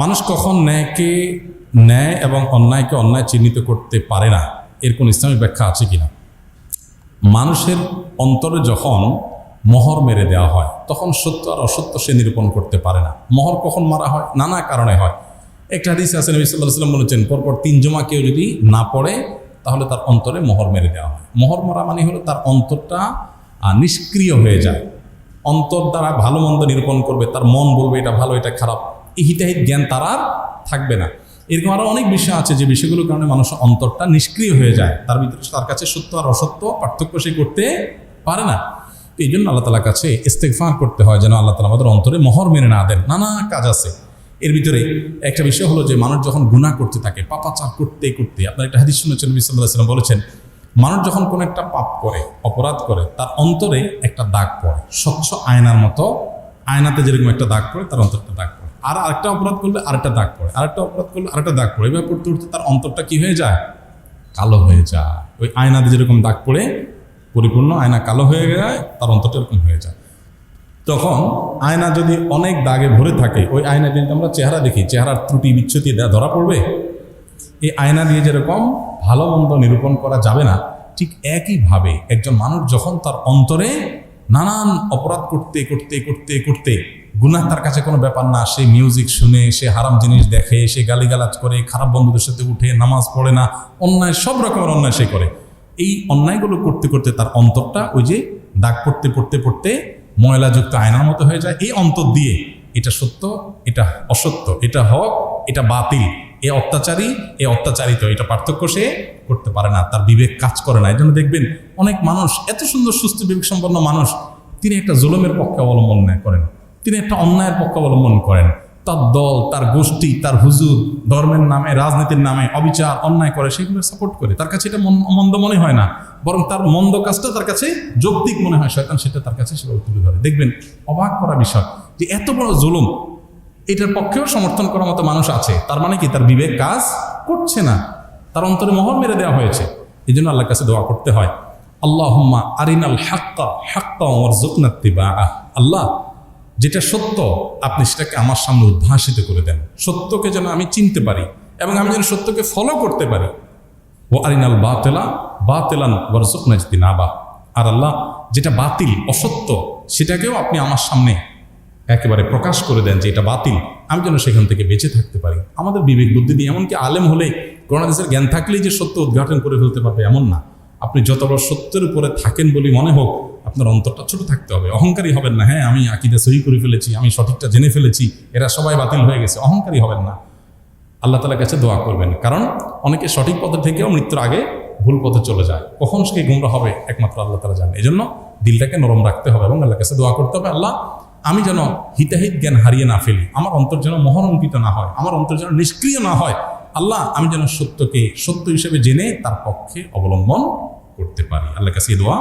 মানুষ কখন ন্যায়কে ন্যায় এবং অন্যায়কে অন্যায় চিহ্নিত করতে পারে না, এর কোন ইসলামিক ব্যাখ্যা আছে কিনা? মানুষের অন্তরে যখন মোহর মেরে দেওয়া হয়, তখন সত্য আর অসত্য সে নিরূপণ করতে পারে না। মোহর কখন মারা হয়? নানা কারণে হয়। একটা হাদিস আছে, নবী সাল্লাহ সাল্লাম বলেছেন, পরপর তিন জমা কেউ যদি না পড়ে, তাহলে তার অন্তরে মোহর মেরে দেওয়া হয়। মোহর মারা মানে হলো তার অন্তরটা নিষ্ক্রিয় হয়ে যায়। অন্তর দ্বারা ভালো মন্দ নিরূপণ করবে, তার মন বলবে, এটা ভালো, এটা খারাপ। হিতাহিত জ্ঞান তার আর থাকবে না। এরকম আরও অনেক বিষয় আছে যে বিষয়গুলোর কারণে মানুষের অন্তরটা নিষ্ক্রিয় হয়ে যায়। তার ভিতরে তার কাছে সত্য আর অসত্য পার্থক্য সে করতে পারে না। এই জন্য আল্লাহ তালার কাছে ইস্তেকফার করতে হয় যেন আল্লাহ তালা আমাদের অন্তরে মহর মেনে না দেন। নানা কাজ আছে। এর ভিতরে একটা বিষয় হলো যে মানুষ যখন গুণা করতে থাকে, পাপাচার করতে করতে, আপনার একটা হাদিস শুনেছেন নবী সাল্লাহ বলেছেন, মানুষ যখন কোনো একটা পাপ করে, অপরাধ করে, তার অন্তরে একটা দাগ পড়ে, স্বচ্ছ আয়নার মতো আয়নাতে যেরকম একটা দাগ পড়ে, তার অন্তরটা দাগ পড়ে। আর আরেকটা অপরাধ করলে আরেকটা দাগ পড়ে। আরেকটা অপরাধ করলে আরেকটা দাগ পড়ে। এবার পড়তে পড়তে তার অন্তরটা কি হয়ে যায়? কালো হয়ে যায়। ওই আয়নাতে যেরকম দাগ পড়ে, পরিপূর্ণ আয়না কালো হয়ে যায়, তার অন্তরটা এরকম হয়ে যায়। তখন আয়না যদি অনেক দাগে ভরে থাকে, ওই আয়না যদি আমরা চেহারা দেখি, চেহারার ত্রুটি বিচ্ছুতি দেয়া ধরা পড়বে? এই আয়না দিয়ে যেরকম ভালো মন্দ নিরূপণ করা যাবে না, ঠিক একইভাবে একজন মানুষ যখন তার অন্তরে নানান অপরাধ করতে করতে করতে করতে গুনাহ তার কাছে কোনো ব্যাপার না। সে মিউজিক শুনে, সে হারাম জিনিস দেখে, সে গালিগালাজ করে, খারাপ বন্ধুদের সাথে উঠে, নামাজ পড়ে না, অন্যায়, সব রকমের অন্যায় সে করে। এই অন্যায়গুলো করতে করতে তার অন্তরটা ওই যে দাগ পড়তে পড়তে পড়তে ময়লাযুক্ত আয়নার মতো হয়ে যায়। এই অন্তর দিয়ে এটা সত্য, এটা অসত্য, এটা হক, এটা বাতিল, এ অত্যাচারী, এ অত্যাচারিত, এটা পার্থক্য সে করতে পারে না, তার বিবেক কাজ করে না। এই জন্য দেখবেন অনেক মানুষ, এত সুন্দর, সুস্থ বিবেক সম্পন্ন মানুষ, তিনি একটা জুলুমের পক্ষে অবলম্বন করেন। তিনি একটা অন্যায়ের পক্ষ অবলম্বন করেন। তার দল, তার গোষ্ঠী, তার হুজুর, ধর্মের নামে, রাজনীতির নামে অবিচার, অন্যায় করে, সেগুলো সাপোর্ট করে। তার কাছে এটা মন্দ মনে হয় না। বরং তার মন্দ কাজটা তার কাছে যৌক্তিক মনে হয়। শয়তান সেটা তার কাছে সেভাবে তুলে ধরে। দেখবেন, অবাক করা বিষয় যে এত বড় জুলুম, এটার পক্ষেও সমর্থন করার মতো মানুষ আছে। তার মানে কি? তার বিবেক কাজ করছে না। তার অন্তরে মোহর মেরে দেওয়া হয়েছে। এই জন্য আল্লাহর কাছে দোয়া করতে হয়। আল্লাহুম্মা আরিনাল হাক্কা হাক্কা ওয়ারজুকনা আল্লাহ যেটা সত্য, আপনি সেটাকে আমার সামনে উদ্ভাসিত করে দেন। সত্যকে যেন আমি চিনতে পারি এবং আমি যেন সত্যকে ফলো করতে পারি। ও আরিনাল বাতেলা, বাতেলান ওয়ারজুকনা যদি না বা আর আল্লাহ, যেটা বাতিল, অসত্য, সেটাকেও আপনি আমার সামনে একেবারে প্রকাশ করে দেন যে এটা বাতিল। আমি যেন সেখান থেকে বেঁচে থাকতে পারি। আমাদের বিবেক বুদ্ধি দিয়ে এমনকি আলেম হলে করোনাদেশের জ্ঞান থাকলেই যে সত্য উদ্ঘাটন করে ফেলতে পারবে এমন না। আপনি যত বড় সত্যের উপরে থাকেন বলে মনে হোক আপনার অন্তরটা ছোট থাকতে হবে, অহংকারী হবেন না। হ্যাঁ আমি আকিদা সহি করে ফেলেছি, আমি সঠিকটা জেনে ফেলেছি, এরা সবাই বাতিল হয়ে গেছে, অহংকারী হবেন না। আল্লাহ তালার কাছে দোয়া করবেন, কারণ অনেকে সঠিক পথে থেকেও মৃত্যুর আগে ভুল পথে চলে যায়। কখন সে গুমরা হবে, একমাত্র আল্লাহ তালা জানে। এই জন্য দিলটাকে নরম রাখতে হবে এবং আল্লাহর কাছে দোয়া করতে হবে, আল্লাহ, আমি যেন হিতাহিত জ্ঞান হারিয়ে না ফেলি, আমার অন্তর যেন মহরঙ্কিত না হয়, আমার অন্তর যেন নিষ্ক্রিয় না হয়, আল্লাহ, আমি যেন সত্যকে সত্য হিসেবে জেনে তার পক্ষে অবলম্বন করতে পারি। আল্লাহর কাছে দোয়া